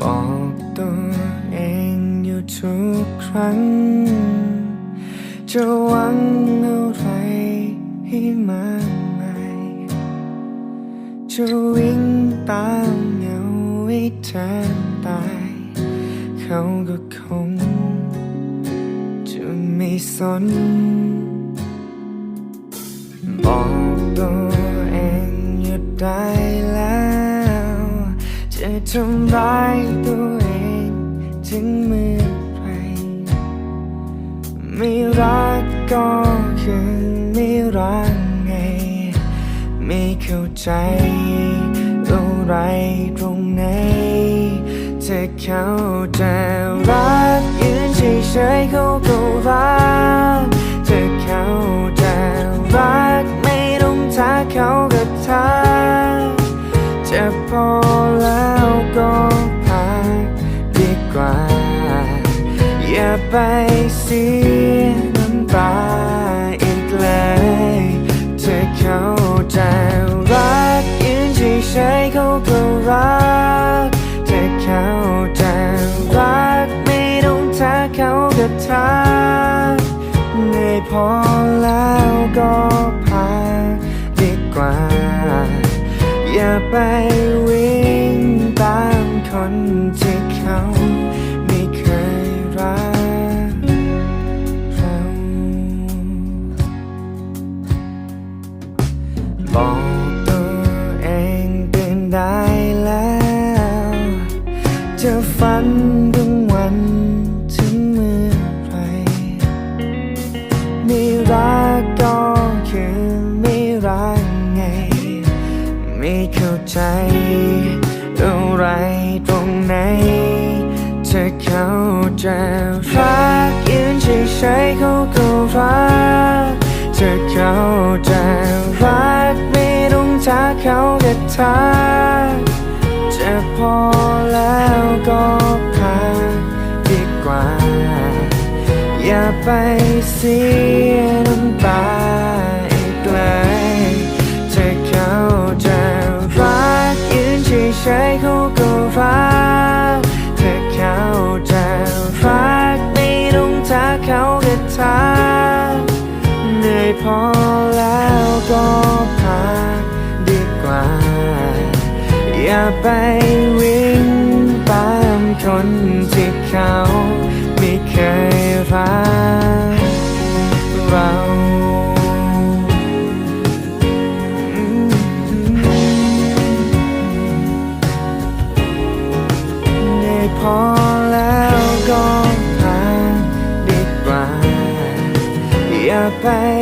บอกตัวเองอยู่ทุกครั้ง จะหวังอะไรให้มากมายจะวิ่งตามเหงาให้แทนตาย เขาก็คง จะไม่สน บอกตัวเองหยุดได้ ทำร้ายตัวเองถึงเมื่อไรไม่รักก็คือไม่รักไง ไม่เข้าใจอะไรตรงไหนจะเขาจะรักยืนเฉยๆเขาก็รัก พอแล้วก็พักดีกว่า อย่าไปเสียน้ำตาอีกเลยเธอเขาจะรักยืนเฉยๆเขาก็รักเธอเขาจะรักไม่ต้องทักเขาก็ทักเหนื่อยพอแล้วก็พักดีกว่า อย่าไป ที่เขาไม่เคยรักเราบอกตัวเองเป็นได้แล้วจะฝันถึงวันถึงเมื่อไหรไม่รักก็คือไม่รักไง ไม่เข้าใจ อะไรตรงไหน เธอเขาจะรักยืนเฉยๆเขาก็รัก เธอเขาจะรักไม่ต้องทักเขาก็ทักจะพอแล้วก็พักดีกว่า อย่าไปเสีย พอแล้วก็พักดีกว่า อย่าไปวิ่งตามคนที่เขาไม่เคยรักเราพอแล้วก็พักดีกว่า อย่าไป